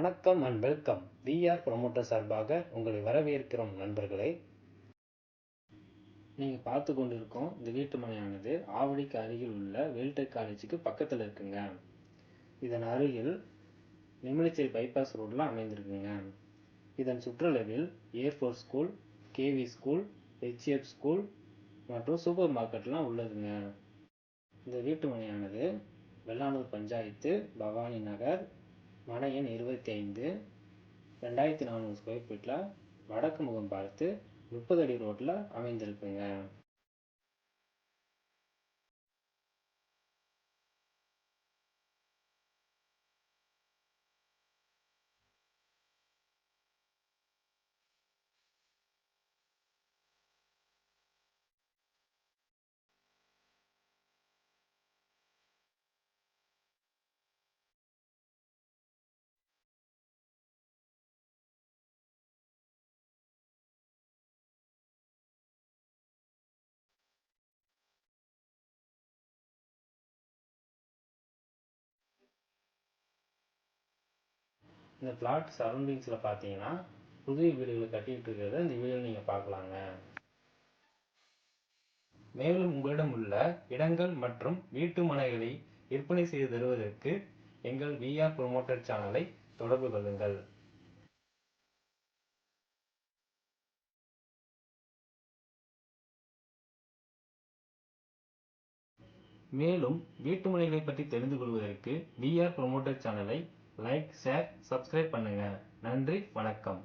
வணக்கம் and welcome VR promoter சார்பாக உங்களை வரவேற்கிறோம் நண்பர்களே. நீங்கள் பார்த்து கொண்டு இருக்கோம் இந்த வீட்டு மனையானது ஆவடிக்கு அருகில் உள்ள வேல்டெக் காலேஜுக்கு பக்கத்தில் இருக்குங்க. இதன் அருகில் நெமிலிச்சேரி பைபாஸ் ரோடில் அமைந்திருக்குங்க. இதன் சுற்றளவில் air force school KV school H F school மற்றும் சூப்பர் மார்க்கெட்லாம் உள்ளதுங்க. இந்த வீட்டு மனையானது வெள்ளானூர் பஞ்சாயத்து பவானி நகர் மன எண் இருபத்தி ஐந்து ரெண்டாயிரத்தி நானூறு ஸ்கொயர் ஃபீட்டில் வடக்கு முகம் பார்த்து முப்பது அடி ரோட்டில் அமைந்திருக்குங்க. இந்த பிளாட் சரௌண்டிங்ஸில் பார்த்தீங்கன்னா புதிய வீடுகள் கட்டிகிட்டு இருக்கிறத இந்த வீடு நீங்கள் பார்க்கலாங்க. மேலும் உங்களிடம் உள்ள இடங்கள் மற்றும் வீட்டு மனைகளை விற்பனை செய்து தருவதற்கு எங்கள் விஆர் ப்ரொமோட்டர் சேனலை தொடர்பு கொள்ளுங்கள். மேலும் வீட்டு மனைகளை பற்றி தெரிந்து கொள்வதற்கு விஆர் ப்ரொமோட்டர் சேனலை லைக் ஷேர் சப்ஸ்கிரைப் பண்ணுங்கள் நன்றி வணக்கம்.